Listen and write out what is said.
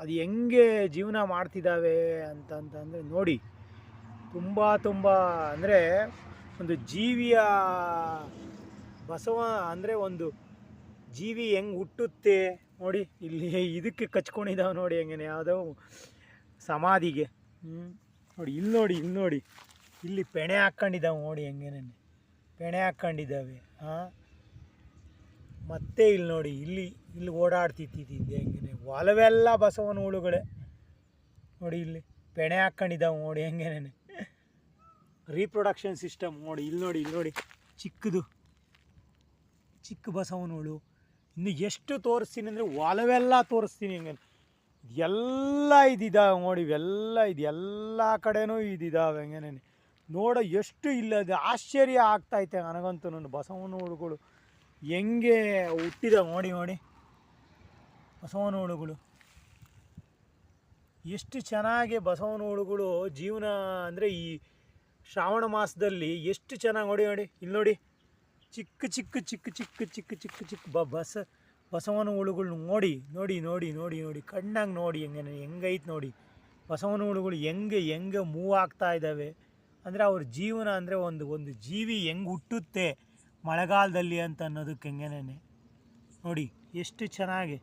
ಅದು ಹೆಂಗೆ ಜೀವನ ಮಾಡ್ತಿದ್ದಾವೆ ಅಂತಂತಂದರೆ ನೋಡಿ, ತುಂಬ ತುಂಬ ಅಂದರೆ ಒಂದು ಜೀವಿಯ ಬಸವ ಅಂದರೆ ಒಂದು ಜೀವಿ ಹೆಂಗೆ ಹುಟ್ಟುತ್ತೆ ನೋಡಿ, ಇಲ್ಲಿ ಇದಕ್ಕೆ ಕಚ್ಕೊಂಡಿದ್ದಾವೆ ನೋಡಿ ಹೆಂಗೇನೆ, ಯಾವುದೋ ಸಮಾಧಿಗೆ. ನೋಡಿ, ಇಲ್ಲಿ ನೋಡಿ ಇಲ್ಲಿ ನೋಡಿ, ಇಲ್ಲಿ ಪೆಣೆ ಹಾಕ್ಕೊಂಡಿದ್ದಾವೆ ನೋಡಿ ಹೆಂಗೇನೆ, ಪೆಣೆ ಹಾಕ್ಕೊಂಡಿದ್ದಾವೆ, ಹಾಂ. ಮತ್ತೆ ಇಲ್ಲಿ ನೋಡಿ, ಇಲ್ಲಿ ಇಲ್ಲಿ ಓಡಾಡ್ತಿತ್ತಿದ್ದೆ ಹೆಂಗೇನೆ. ಒಲವೆಲ್ಲ ಬಸವನ ಹುಳುಗಳೇ. ನೋಡಿ ಇಲ್ಲಿ ಪೆಣೆ ಹಾಕ್ಕೊಂಡಿದ್ದಾವೆ ನೋಡಿ ಹೆಂಗೇನೆ ರೀಪ್ರೊಡಕ್ಷನ್ ಸಿಸ್ಟಮ್ ನೋಡಿ, ಇಲ್ಲಿ ನೋಡಿ ಇಲ್ಲಿ ನೋಡಿ. ಚಿಕ್ಕದು. ಚಿಕ್ಕ ಬಸವನ ಹುಳು. ಇನ್ನು ಎಷ್ಟು ತೋರಿಸ್ತೀನಿ ಅಂದರೆ ಒಲವೆಲ್ಲ ತೋರಿಸ್ತೀನಿ ಹೆಂಗೆ. ಎಲ್ಲ ಇದಿದ್ದಾವೆ ನೋಡಿ, ಇವೆಲ್ಲ ಇದು. ಎಲ್ಲ ಕಡೆನೂ ಇದಿದ್ದಾವೆ ಹೆಂಗೇನೆ ನೋಡೋ ಎಷ್ಟು ಇಲ್ಲದ ಆಶ್ಚರ್ಯ ಆಗ್ತೈತೆ ನನಗಂತೂ. ನನ್ನ ಬಸವನ ಹುಳುಗಳು ಹೆಂಗೆ ಹುಟ್ಟಿದ ನೋಡಿ ನೋಡಿ. ಬಸವನ ಹುಳುಗಳು ಎಷ್ಟು ಚೆನ್ನಾಗಿ ಬಸವನ ಹುಳುಗಳು ಜೀವನ ಅಂದರೆ ಈ ಶ್ರಾವಣ ಮಾಸದಲ್ಲಿ ಎಷ್ಟು ಚೆನ್ನಾಗಿ ನೋಡಿ ನೋಡಿ, ಇಲ್ಲಿ ನೋಡಿ. ಚಿಕ್ಕ ಚಿಕ್ಕ ಚಿಕ್ಕ ಚಿಕ್ಕ ಚಿಕ್ಕ ಚಿಕ್ಕ ಚಿಕ್ಕ ಬ, ಬಸ ಬಸವನ ಹುಳುಗಳು ನೋಡಿ ನೋಡಿ ನೋಡಿ ನೋಡಿ ನೋಡಿ. ಕಣ್ಣಾಗಿ ನೋಡಿ ಹೆಂಗೆ, ಹೆಂಗೈತೆ ನೋಡಿ. ಬಸವನ ಹುಳುಗಳು ಹೆಂಗೆ ಹೆಂಗೆ ಮೂವ್ ಆಗ್ತಾ ಇದ್ದಾವೆ ಅಂದರೆ ಅವ್ರ ಜೀವನ ಅಂದರೆ ಒಂದು ಒಂದು ಜೀವಿ ಹೆಂಗೆ ಹುಟ್ಟುತ್ತೆ ಮಳೆಗಾಲದಲ್ಲಿ ಅಂತ ಅನ್ನೋದಕ್ಕೆ ಹೆಂಗೇನೆ. ನೋಡಿ, ಎಷ್ಟು ಚೆನ್ನಾಗಿ.